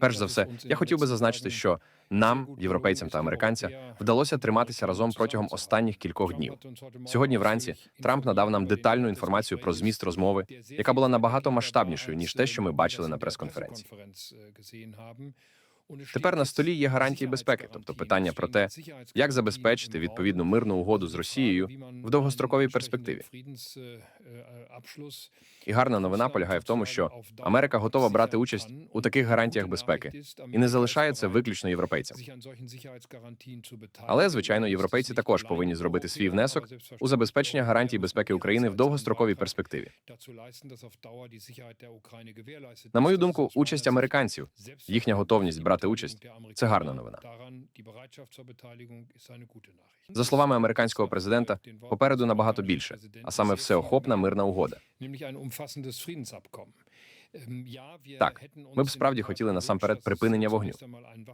Перш за все, я хотів би зазначити, що нам, європейцям та американцям, вдалося триматися разом протягом останніх кількох днів. Сьогодні вранці Трамп надав нам детальну інформацію про зміст розмови, яка була набагато масштабнішою ніж те, що ми бачили на прес-конференції. Тепер на столі є гарантії безпеки, тобто питання про те, як забезпечити відповідну мирну угоду з Росією в довгостроковій перспективі. І гарна новина полягає в тому, що Америка готова брати участь у таких гарантіях безпеки і не залишає це виключно європейцям. Але звичайно, європейці також повинні зробити свій внесок у забезпечення гарантій безпеки України в довгостроковій перспективі. На мою думку, участь американців, їхня готовність брати участь це гарна новина. За словами американського президента, попереду набагато більше, а саме всеохопна мирна угода. Так, ми б справді хотіли насамперед припинення вогню.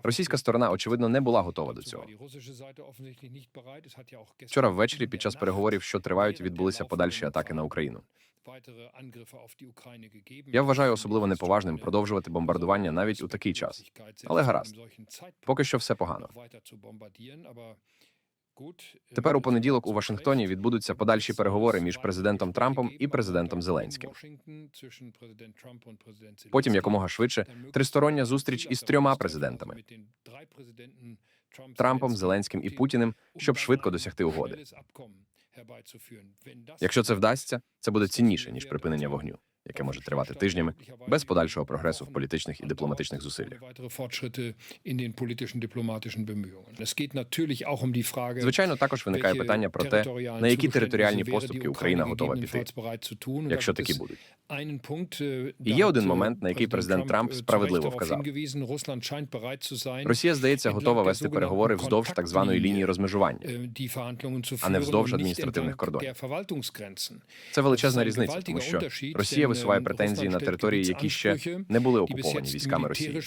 Російська сторона, очевидно, не була готова до цього. Вчора ввечері під час переговорів, що тривають, відбулися подальші атаки на Україну. Я вважаю особливо неповажним продовжувати бомбардування навіть у такий час. Але гаразд. Поки що все погано. Тепер у понеділок у Вашингтоні відбудуться подальші переговори між президентом Трампом і президентом Зеленським. Потім якомога швидше тристороння зустріч із трьома президентами Трампом, Зеленським і Путіним, щоб швидко досягти угоди. Якщо це вдасться, це буде цінніше ніж припинення вогню, яке може тривати тижнями без подальшого прогресу в політичних і дипломатичних зусиллях. Звичайно, також виникає питання про те, на які територіальні поступки Україна готова піти, якщо такі будуть. І є один момент, на який президент Трамп справедливо вказав. Росія, здається, готова вести переговори вздовж так званої лінії розмежування. а не вздовж адміністративних кордонів. Це величезна різниця, тому що Росія висуває претензії на території, які ще не були окуповані військами Росії.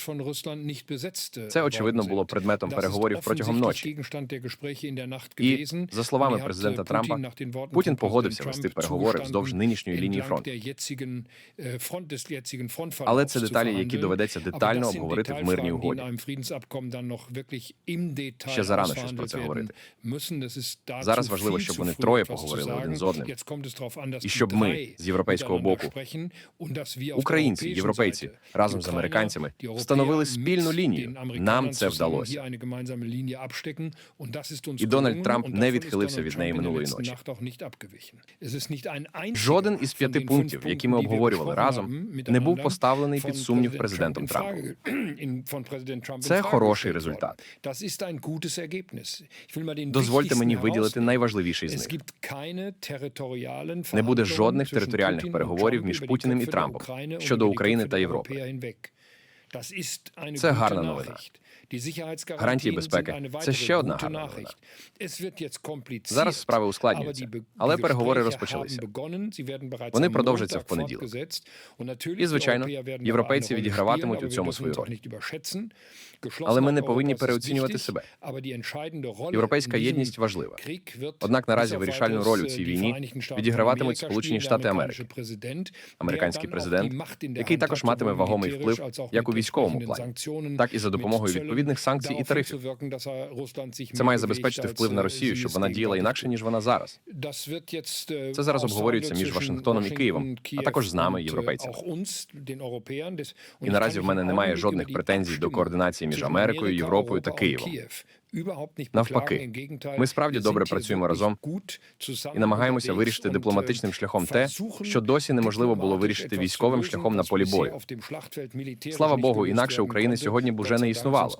Це очевидно було предметом переговорів протягом ночі. І за словами президента Трампа, Путін погодився вести переговори вздовж нинішньої лінії фронту. Але це деталі, які доведеться детально обговорити в мирній угоді. Ще зарано щось про це говорити. Зараз важливо, щоб вони троє поговорили один з одним. І щоб ми з європейського боку, українці, європейці, разом з американцями встановили спільну лінію. Нам це вдалося. І Дональд Трамп не відхилився від неї минулої ночі. Жоден із п'яти пунктів, які ми обговорювали разом, не був поставлений під сумнів президентом Трампом. Це хороший результат. Дозвольте мені виділити найважливіший з них. Не буде жодних територіальних переговорів між Путіним і Трампом щодо України та Європи. Це гарна новина. Гарантії безпеки це ще одна гарна новина. Зараз справи ускладнюються, але переговори розпочалися. Вони продовжаться в понеділок. І, звичайно, європейці відіграватимуть у цьому свою роль. Але ми не повинні переоцінювати себе. Європейська єдність важлива. Однак наразі вирішальну роль у цій війні відіграватимуть Сполучені Штати Америки, американський президент, який також матиме вагомий вплив як у військовому плані, так і за допомогою відповідних санкцій і тарифів. Це має забезпечити вплив на Росію, щоб вона діяла інакше ніж вона зараз. Це зараз обговорюється між Вашингтоном і Києвом, а також з нами, європейцями. І наразі в мене немає жодних претензій до координації між Америкою, Європою та Києвом. Навпаки, ми справді добре працюємо разом і намагаємося вирішити дипломатичним шляхом те, що досі неможливо було вирішити військовим шляхом на полі бою. Слава Богу, інакше України сьогодні б уже не існувало.